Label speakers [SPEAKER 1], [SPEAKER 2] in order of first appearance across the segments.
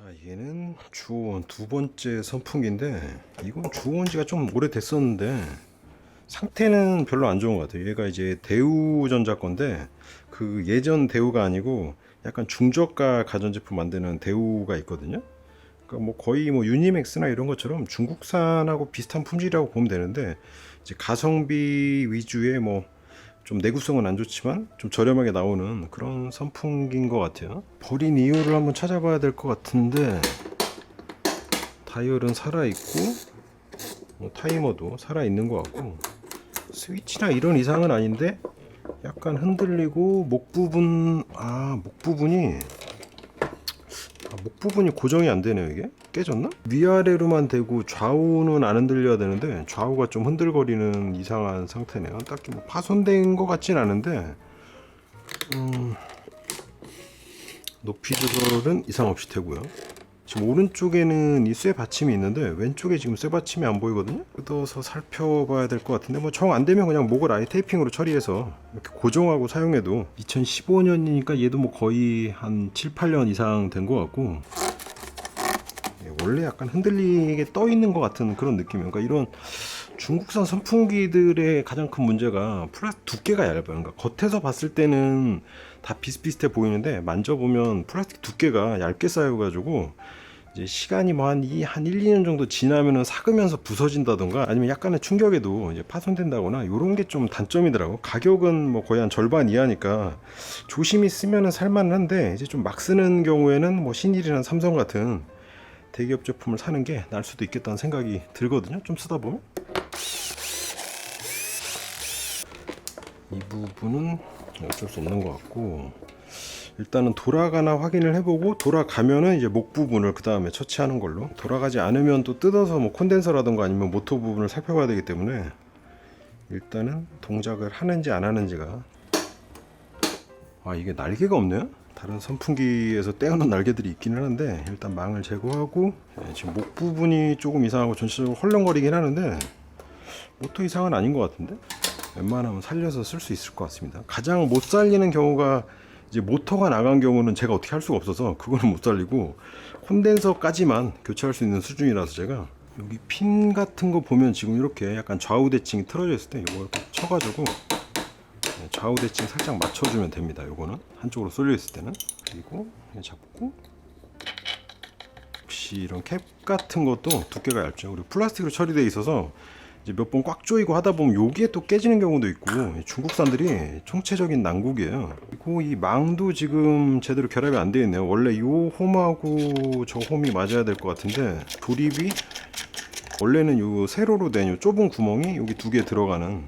[SPEAKER 1] 자 얘는 주온 두 번째 선풍기인데 이건 주온 지가 좀 오래됐었는데 상태는 별로 안 좋은 것 같아요. 얘가 이제 대우전자 건데 그 예전 대우가 아니고 약간 중저가 가전제품 만드는 대우가 있거든요. 그러니까 뭐 거의 뭐 유니맥스나 이런 것처럼 중국산하고 비슷한 품질이라고 보면 되는데 이제 가성비 위주의 뭐 좀 내구성은 안 좋지만 좀 저렴하게 나오는 그런 선풍기인 것 같아요. 버린 이유를 한번 찾아봐야 될 것 같은데 다이얼은 살아 있고 뭐 타이머도 살아 있는 것 같고 스위치나 이런 이상은 아닌데 약간 흔들리고 목 부분 아 목 부분이 아, 목 부분이 고정이 안 되네요 이게? 깨졌나? 위아래로만 되고 좌우는 안 흔들려야 되는데 좌우가 좀 흔들거리는 이상한 상태네요. 딱히 뭐 파손된 것 같진 않은데 음, 높이 조절은 이상 없이 되고요 지금 오른쪽에는 이 쇠 받침이 있는데 왼쪽에 지금 쇠 받침이 안 보이거든요 뜯어서 살펴봐야 될 것 같은데 뭐 정 안 되면 그냥 목을 아예 테이핑으로 처리해서 이렇게 고정하고 사용해도 2015년이니까 얘도 뭐 거의 한 7, 8년 이상 된 것 같고 예, 원래 약간 흔들리게 떠 있는 것 같은 그런 느낌이에요. 그러니까 이런 중국산 선풍기들의 가장 큰 문제가 플라스틱 두께가 얇아요. 그러니까 겉에서 봤을 때는 다 비슷비슷해 보이는데 만져보면 플라스틱 두께가 얇게 쌓여가지고 이제 시간이 뭐한이한 1, 2년 정도 지나면은 삭으면서 부서진다던가 아니면 약간의 충격에도 이제 파손된다거나 이런 게 좀 단점이더라고. 가격은 뭐 거의 한 절반 이하니까 조심히 쓰면은 살만한데 이제 좀 막 쓰는 경우에는 뭐 신일이나 삼성 같은 대기업 제품을 사는 게 나을 수도 있겠다는 생각이 들거든요. 좀 쓰다 보면. 이 부분은 어쩔 수 없는 것 같고 일단은 돌아가나 확인을 해보고 돌아가면은 이제 목 부분을 그 다음에 처치하는 걸로. 돌아가지 않으면 또 뜯어서 뭐 콘덴서라든가 아니면 모터 부분을 살펴봐야 되기 때문에 일단은 동작을 하는지 안 하는지가. 아 이게 날개가 없네요? 다른 선풍기에서 떼어놓은 날개들이 있기는 하는데 일단 망을 제거하고 예, 지금 목 부분이 조금 이상하고 전체적으로 헐렁거리긴 하는데 모터 이상은 아닌 것 같은데 웬만하면 살려서 쓸 수 있을 것 같습니다 가장 못 살리는 경우가 이제 모터가 나간 경우는 제가 어떻게 할 수가 없어서 그거는 못 살리고 콘덴서까지만 교체할 수 있는 수준이라서 제가 여기 핀 같은 거 보면 지금 이렇게 약간 좌우 대칭이 틀어져 있을 때 이거 쳐가지고 네, 좌우 대칭 살짝 맞춰주면 됩니다. 요거는 한쪽으로 쏠려 있을 때는 그리고 잡고 혹시 이런 캡 같은 것도 두께가 얇죠. 그리고 플라스틱으로 처리되어 있어서 이제 몇 번 꽉 조이고 하다 보면 여기에 또 깨지는 경우도 있고 중국산들이 총체적인 난국이에요. 그리고 이 망도 지금 제대로 결합이 안 되어 있네요. 원래 이 홈하고 저 홈이 맞아야 될 것 같은데 조립이 원래는 요 세로로 된 요 좁은 구멍이 여기 두 개 들어가는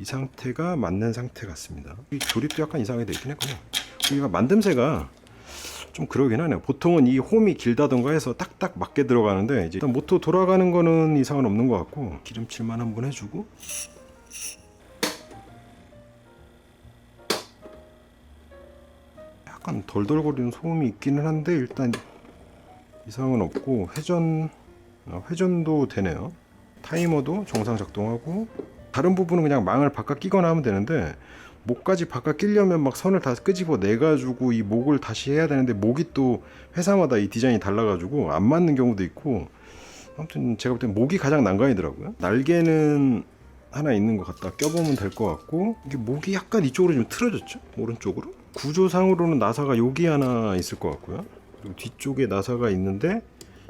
[SPEAKER 1] 이 상태가 맞는 상태 같습니다. 이 조립도 약간 이상하게 되어 있긴 했고요. 여기가 만듦새가 좀 그러긴 하네요. 보통은 이 홈이 길다던가 해서 딱딱 맞게 들어가는데 이제 일단 모터 돌아가는 거는 이상은 없는 것 같고 기름칠만 한번 해주고 약간 덜덜거리는 소음이 있기는 한데 일단 이상은 없고 회전 어, 회전도 되네요. 타이머도 정상 작동하고 다른 부분은 그냥 망을 바깥 끼거나 하면 되는데 목까지 바깥 끼려면 막 선을 다 끄집어 내 가지고 이 목을 다시 해야 되는데 목이 또 회사마다 이 디자인이 달라 가지고 안 맞는 경우도 있고. 아무튼 제가 볼 땐 목이 가장 난관이더라고요. 날개는 하나 있는 것 같다. 껴보면 될 것 같고. 이게 목이 약간 이쪽으로 좀 틀어졌죠? 오른쪽으로? 구조상으로는 나사가 여기 하나 있을 것 같고요. 그리고 뒤쪽에 나사가 있는데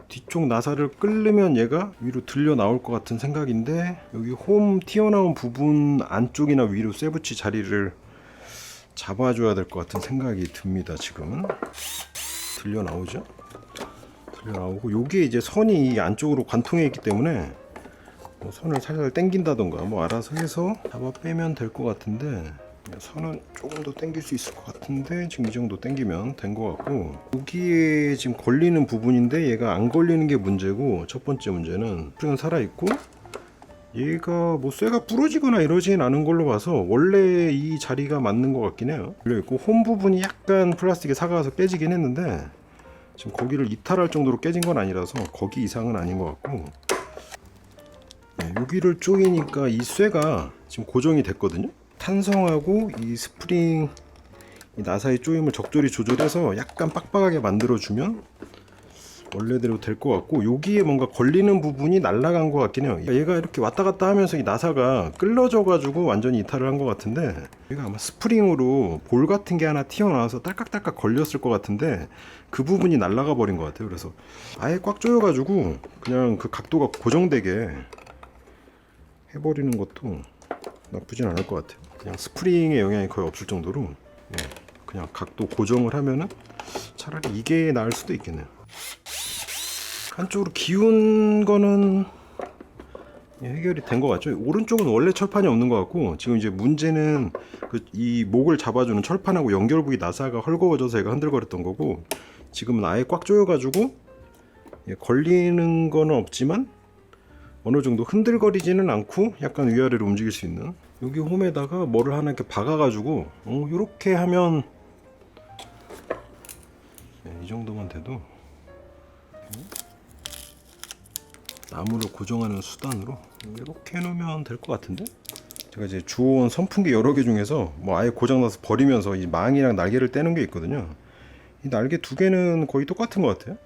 [SPEAKER 1] 뒤쪽 나사를 끌르면 얘가 위로 들려 나올 것 같은 생각인데 여기 홈 튀어나온 부분 안쪽이나 위로 쇠붙이 자리를 잡아줘야 될 것 같은 생각이 듭니다 지금은 들려 나오죠? 들려 나오고 여기에 이제 선이 이 안쪽으로 관통해 있기 때문에 뭐 선을 살살 당긴다던가 뭐 알아서 해서 잡아 빼면 될 것 같은데 선은 조금 더 당길 수 있을 것 같은데 지금 이 정도 당기면 된 것 같고 여기에 지금 걸리는 부분인데 얘가 안 걸리는 게 문제고 첫 번째 문제는 스프링은 살아있고 얘가 뭐 쇠가 부러지거나 이러진 않은 걸로 봐서 원래 이 자리가 맞는 것 같긴 해요 열려있고 홈 부분이 약간 플라스틱에 사가서 깨지긴 했는데 지금 거기를 이탈할 정도로 깨진 건 아니라서 거기 이상은 아닌 것 같고 네, 여기를 조이니까 이 쇠가 지금 고정이 됐거든요. 탄성하고 이 스프링 이 나사의 조임을 적절히 조절해서 약간 빡빡하게 만들어주면 원래대로 될 것 같고 여기에 뭔가 걸리는 부분이 날아간 것 같긴 해요. 얘가 이렇게 왔다 갔다 하면서 이 나사가 끌러져 가지고 완전히 이탈을 한 것 같은데 얘가 아마 스프링으로 볼 같은 게 하나 튀어나와서 딸깍딸깍 걸렸을 것 같은데 그 부분이 날아가 버린 것 같아요. 그래서 아예 꽉 조여 가지고 그냥 그 각도가 고정되게 해버리는 것도 나쁘진 않을 것 같아요 그냥 스프링의 영향이 거의 없을 정도로 예, 그냥 각도 고정을 하면은 차라리 이게 나을 수도 있겠네요 한쪽으로 기운 거는 예, 해결이 된 것 같죠. 오른쪽은 원래 철판이 없는 것 같고 지금 이제 문제는 그 이 목을 잡아주는 철판하고 연결부위 나사가 헐거워져서 얘가 흔들거렸던 거고 지금은 아예 꽉 조여가지고 예, 걸리는 거는 없지만 어느 정도 흔들거리지는 않고 약간 위아래로 움직일 수 있는 여기 홈에다가 뭐를 하나 이렇게 박아가지고 어, 이렇게 하면 예, 이 정도만 돼도 나무를 고정하는 수단으로 이렇게 해놓으면 될 것 같은데? 제가 이제 주워온 선풍기 여러 개 중에서 뭐 아예 고장나서 버리면서 이 망이랑 날개를 떼는 게 있거든요. 이 날개 두 개는 거의 똑같은 것 같아요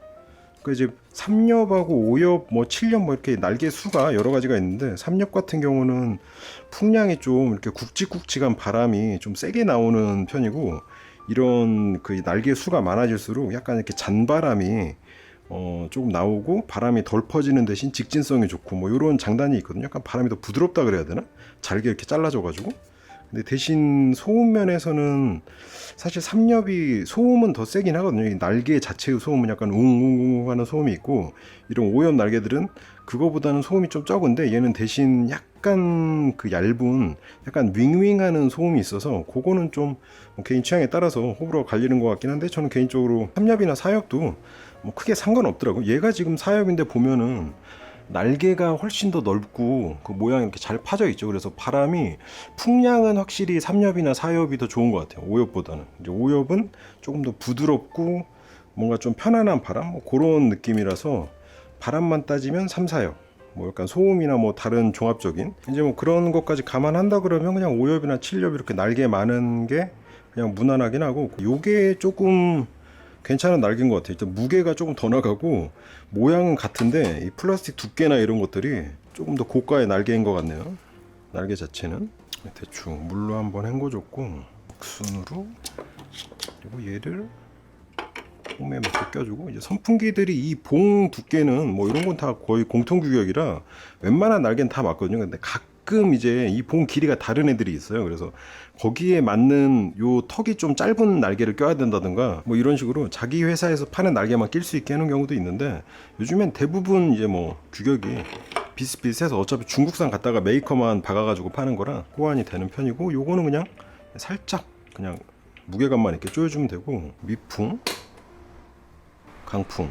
[SPEAKER 1] 그 이제 3엽하고 5엽 뭐 7엽 뭐 이렇게 날개 수가 여러 가지가 있는데 3엽 같은 경우는 풍량이 좀 이렇게 굵직굵직한 바람이 좀 세게 나오는 편이고 이런 그 날개 수가 많아질수록 약간 이렇게 잔바람이 어, 조금 나오고 바람이 덜 퍼지는 대신 직진성이 좋고 뭐 이런 장단이 있거든요. 약간 바람이 더 부드럽다 그래야 되나? 잘게 이렇게 잘라져 가지고. 근데 대신 소음 면에서는 사실 삼엽이 소음은 더 세긴 하거든요. 이 날개 자체의 소음은 약간 웅웅웅 하는 소음이 있고 이런 오염 날개들은 그거보다는 소음이 좀 적은데 얘는 대신 약간 그 얇은 약간 윙윙하는 소음이 있어서 그거는 좀뭐 개인 취향에 따라서 호불호 갈리는 것 같긴 한데 저는 개인적으로 삼엽이나 사엽도 뭐 크게 상관없더라고. 얘가 지금 사엽인데 보면은 날개가 훨씬 더 넓고 그 모양이 이렇게 잘 파져 있죠. 그래서 바람이 풍량은 확실히 삼엽이나 사엽이 더 좋은 것 같아요. 오엽보다는. 이제 오엽은 조금 더 부드럽고 뭔가 좀 편안한 바람 뭐 그런 느낌이라서 바람만 따지면 삼사엽. 뭐 약간 소음이나 뭐 다른 종합적인 이제 뭐 그런 것까지 감안한다 그러면 그냥 오엽이나 칠엽 이렇게 날개 많은 게 그냥 무난하긴 하고 요게 조금 괜찮은 날개인 것 같아요. 일단 무게가 조금 더 나가고 모양은 같은데 이 플라스틱 두께나 이런 것들이 조금 더 고가의 날개인 것 같네요. 날개 자체는 대충 물로 한번 헹궈줬고 순으로 그리고 얘를 홈에 막 껴주고 이제 선풍기들이 이 봉 두께는 뭐 이런 건 다 거의 공통 규격이라 웬만한 날개는 다 맞거든요. 근데 가끔 이제 이 봉 길이가 다른 애들이 있어요. 그래서 거기에 맞는 요 턱이 좀 짧은 날개를 껴야 된다든가 뭐 이런 식으로 자기 회사에서 파는 날개만 낄 수 있게 하는 경우도 있는데 요즘엔 대부분 이제 뭐 규격이 비슷비슷해서 어차피 중국산 갖다가 메이커만 박아가지고 파는 거라 호환이 되는 편이고 요거는 그냥 살짝 그냥 무게감만 이렇게 조여주면 되고 미풍 강풍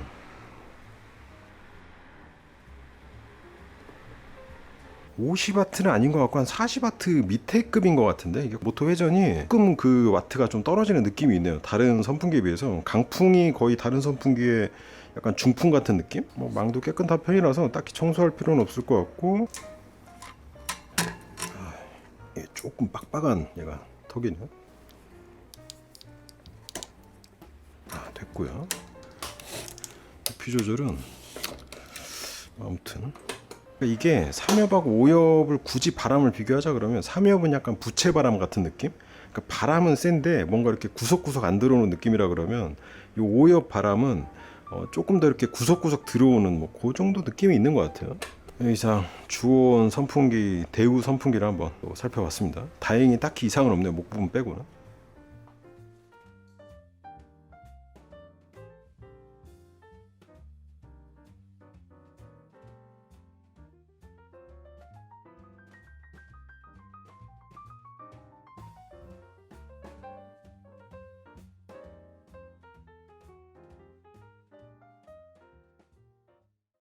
[SPEAKER 1] 오십 와트는 아닌 것 같고 한 40와트 밑에 급인 것 같은데? 이게 모터 회전이 조금 그 와트가 좀 떨어지는 느낌이 있네요. 다른 선풍기에 비해서. 강풍이 거의 다른 선풍기의 약간 중풍 같은 느낌? 뭐 망도 깨끗한 편이라서 딱히 청소할 필요는 없을 것 같고. 아, 조금 빡빡한 얘가 턱이네 아 됐고요. 높이 조절은 아무튼 이게 3엽하고 5엽을 굳이 바람을 비교하자 그러면 3엽은 약간 부채 바람 같은 느낌? 그러니까 바람은 센데 뭔가 이렇게 구석구석 안 들어오는 느낌이라 그러면 이 5엽 바람은 어, 조금 더 이렇게 구석구석 들어오는 뭐 그 정도 느낌이 있는 것 같아요. 이상 주온 선풍기 대우 선풍기를 한번 또 살펴봤습니다. 다행히 딱히 이상은 없네요. 목 부분 빼고는.